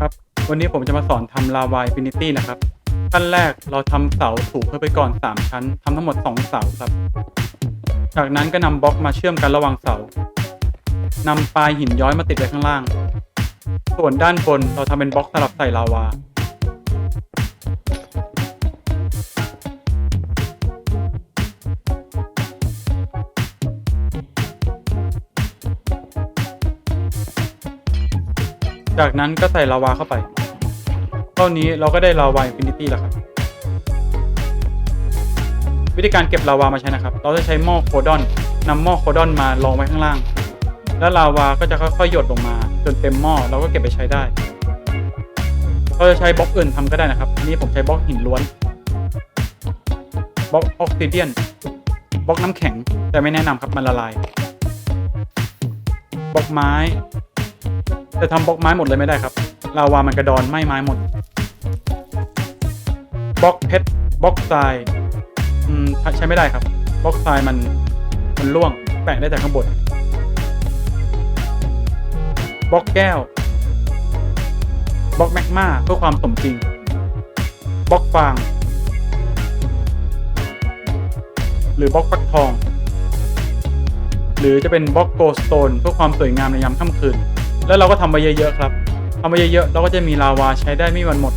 ครับ วันนี้ผมจะมาสอนทำลาวายฟินิตี้นะครับ ขั้นแรกเราทำเสาสูงขึ้นไปก่อน 3 ชั้นทำทั้งหมด 2 เสาครับ จากนั้นก็นำบล็อกมาเชื่อมกันระหว่างเสานำปลายหินย้อยมาติดไว้ข้างล่าง ส่วนด้านบนเราทำเป็นบล็อกสำหรับใส่ลาวา จากนั้นก็ใส่ลาวาเข้าไป เท่านี้เราก็ได้ลาวาอินฟินิตี้แล้วครับ วิธีการเก็บลาวามาใช้นะครับ เราจะใช้หม้อโคดอนนำหม้อโคดอนมาลองไว้ข้างล่าง แล้วลาวาก็จะค่อยๆหยดลงมา จนเต็มหม้อเราก็เก็บไปใช้ได้ เราจะใช้บล็อกอื่นทำก็ได้นะครับอันนี้ผมใช้บล็อกหินล้วนบล็อกออกซิเดียนบล็อกน้ำแข็งแต่ไม่แนะนำครับมันละลายบล็อกไม้ จะทำบล็อกไม้หมดเลยไม่ได้ครับลาวามันกระดอนไหม้ไม้หมดบล็อกเพชรบล็อกทรายอืมใช้ไม่ได้ครับบล็อกทรายมันมันร่วงแปะได้แต่ข้างบนบล็อกแก้วบล็อกแมกมาเพื่อความสมจริงบล็อกฟาง หรือบล็อกฟักทอง หรือจะเป็นบล็อกโกลสโตนเพื่อความสวยงามในยามค่ำคืน แล้วเราก็ทำไปเยอะๆครับทำไปเยอะๆเราก็จะมีลาวาใช้ได้ไม่วันหมด